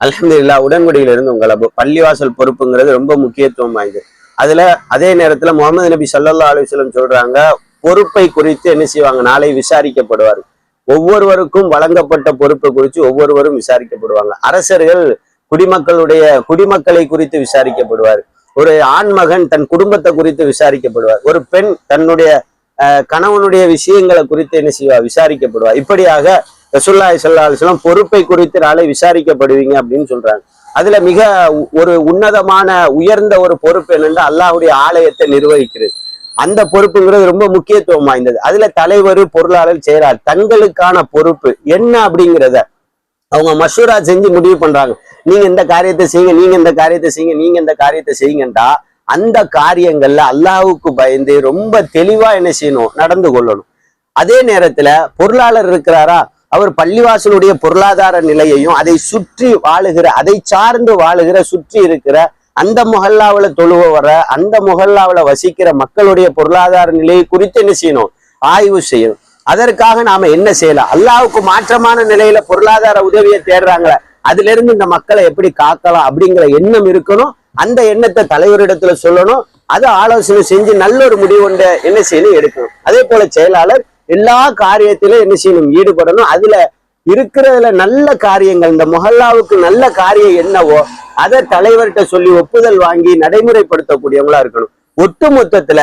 அலமதுல்லா உடன்குடியிலிருந்து உங்களை பள்ளிவாசல் பொறுப்புங்கிறது ரொம்ப முக்கியத்துவம் வாய்ந்தது. அதுல அதே நேரத்துல முகமது நபி சல்லா அலுவலம் சொல்றாங்க பொறுப்பை குறித்து என்ன செய்வாங்க? நாளை விசாரிக்கப்படுவார் ஒவ்வொருவருக்கும் வழங்கப்பட்ட பொறுப்பை குறித்து ஒவ்வொருவரும் விசாரிக்கப்படுவாங்க. அரசர்கள் குடிமக்களுடைய குடிமக்களை குறித்து விசாரிக்கப்படுவார். ஒரு ஆண்மகன் தன் குடும்பத்தை குறித்து விசாரிக்கப்படுவார். ஒரு பெண் தன்னுடைய அஹ், கணவனுடைய விஷயங்களை குறித்து என்ன செய்வார் விசாரிக்கப்படுவார் இப்படியாக ரசூல்லாய் சல்லா அலிஸ்லாம் பொறுப்பை குறித்து நாளை விசாரிக்கப்படுவீங்க அப்படின்னு சொல்றாங்க. அதுல மிக ஒரு உன்னதமான உயர்ந்த ஒரு பொறுப்பு என்னென்னா அல்லாஹ்வுடைய ஆலயத்தை நிர்வகிக்கிறது. அந்த பொறுப்புங்கிறது ரொம்ப முக்கியத்துவம் வாய்ந்தது. அதுல தலைவர் பொருளாளர் செய்கிறார் தங்களுக்கான பொறுப்பு என்ன அப்படிங்கிறத அவங்க மஷூரா செஞ்சு முடிவு பண்றாங்க. நீங்க இந்த காரியத்தை செய்யுங்க நீங்க இந்த காரியத்தை செய்யுங்க நீங்க இந்த காரியத்தை செய்யுங்கன்றா அந்த காரியங்கள்ல அல்லாஹுக்கு பயந்து ரொம்ப தெளிவா என்ன செய்யணும் நடந்து கொள்ளணும். அதே நேரத்துல பொருளாளர் இருக்கிறாரா? அவர் பள்ளிவாசலுடைய பொருளாதார நிலையையும் அதை சுற்றி வாழுகிற அதை சார்ந்து வாழுகிற சுற்றி இருக்கிற அந்த முகல்லாவுல தொழுவ வர அந்த முகல்லாவுல வசிக்கிற மக்களுடைய பொருளாதார நிலையை குறித்து என்ன செய்யணும்? ஆய்வு செய்யணும். அதற்காக நாம என்ன செய்யலாம்? அல்லாவுக்கு மாற்றமான நிலையில பொருளாதார உதவியை தேடுறாங்களே அதுல இருந்து இந்த மக்களை எப்படி காக்கலாம் அப்படிங்கிற எண்ணம் இருக்கணும். அந்த எண்ணத்தை தலைவரிடத்துல சொல்லணும். அதை ஆலோசனை செஞ்சு நல்ல ஒரு முடிவு ஒன்றை என்ன செய்யணும்? எடுக்கணும். அதே போல செயலாளர் எல்லா காரியத்திலும் என்ன செய்யணும்? ஈடுபடணும். அதுல இருக்கிறதுல நல்ல காரியங்கள் இந்த மொஹல்லாவுக்கு நல்ல காரியம் என்னவோ அதை தலைவர்கிட்ட சொல்லி ஒப்புதல் வாங்கி நடைமுறைப்படுத்தக்கூடியவங்களா இருக்கணும். ஒட்டு மொத்தத்துல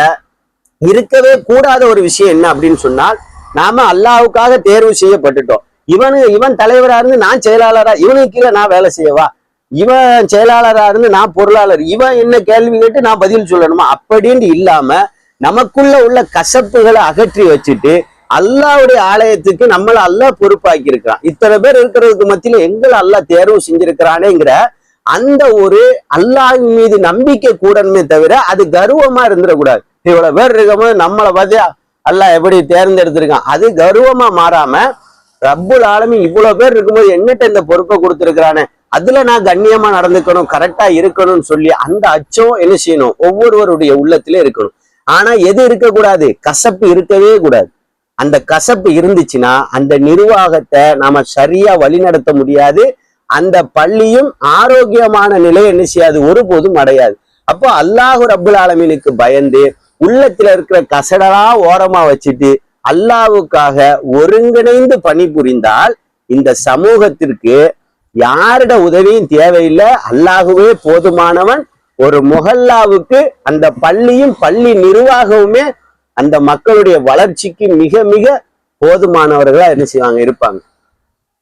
இருக்கவே கூடாத ஒரு விஷயம் என்ன அப்படின்னு சொன்னால் நாம அல்லாவுக்காக தேர்வு செய்யப்பட்டுட்டோம். இவனு இவன் தலைவரா இருந்து நான் செயலாளரா இவனுக்கு கீழே நான் வேலை செய்யவா? இவன் செயலாளரா இருந்து நான் பொருளாளர் இவன் என்ன கேள்வி கேட்டு நான் பதில் சொல்லணுமா? அப்படின்னு இல்லாம நமக்குள்ள உள்ள கசப்புகளை அகற்றி வச்சுட்டு அல்லாஹ்வுடைய ஆலயத்துக்கு நம்மள அல்லாஹ் பொறுப்பாக்கி இருக்கிறான் இத்தனை பேர் இருக்கிறதுக்கு மத்தியில எங்களை அல்லாஹ் தேர்வு செஞ்சிருக்கிறானேங்கிற அந்த ஒரு அல்லாஹ் மீது நம்பிக்கை கூடணுமே தவிர அது கர்வமா இருந்துடக்கூடாது. இவ்வளவு பேர் இருக்கும்போது நம்மளை பார்த்தியா அல்லாஹ் எப்படி தேர்ந்தெடுத்திருக்கான்? அது கர்வமா மாறாம ரப்புல் ஆலமி இவ்வளவு பேர் இருக்கும்போது என்னட்ட இந்த பொறுப்பை கொடுத்துருக்கிறானே? அதுல நான் கண்ணியமா நடந்துக்கணும் கரெக்டா இருக்கணும்னு சொல்லி அந்த அச்சம் என்ன செய்யணும்? ஒவ்வொருவருடைய உள்ளத்திலே இருக்கணும். ஆனா எது இருக்கக்கூடாது? கசப்பு இருக்கவே கூடாது. அந்த கசப்பு இருந்துச்சுன்னா அந்த நிர்வாகத்தை நாம சரியா வழிநடத்த முடியாது. அந்த பள்ளியும் ஆரோக்கியமான நிலை என்ன செய்யாது? ஒருபோதும் அடையாது. அப்போ அல்லாஹு ரபுல் ஆலமீனுக்கு பயந்து உள்ளத்துல இருக்கிற கசடலா ஓரமா வச்சுட்டு அல்லாஹ்வுக்காக ஒருங்கிணைந்து பணிபுரிந்தால் இந்த சமூகத்திற்கு யாரிட உதவியும் தேவையில்லை. அல்லாஹுவே போதுமானவன். ஒரு முகல்லாவுக்கு அந்த பள்ளியும் பள்ளி நிர்வாகமுமே அந்த மக்களுடைய வளர்ச்சிக்கு மிக மிக போதுமானவர்களா என்ன செய்வாங்க? இருப்பாங்க.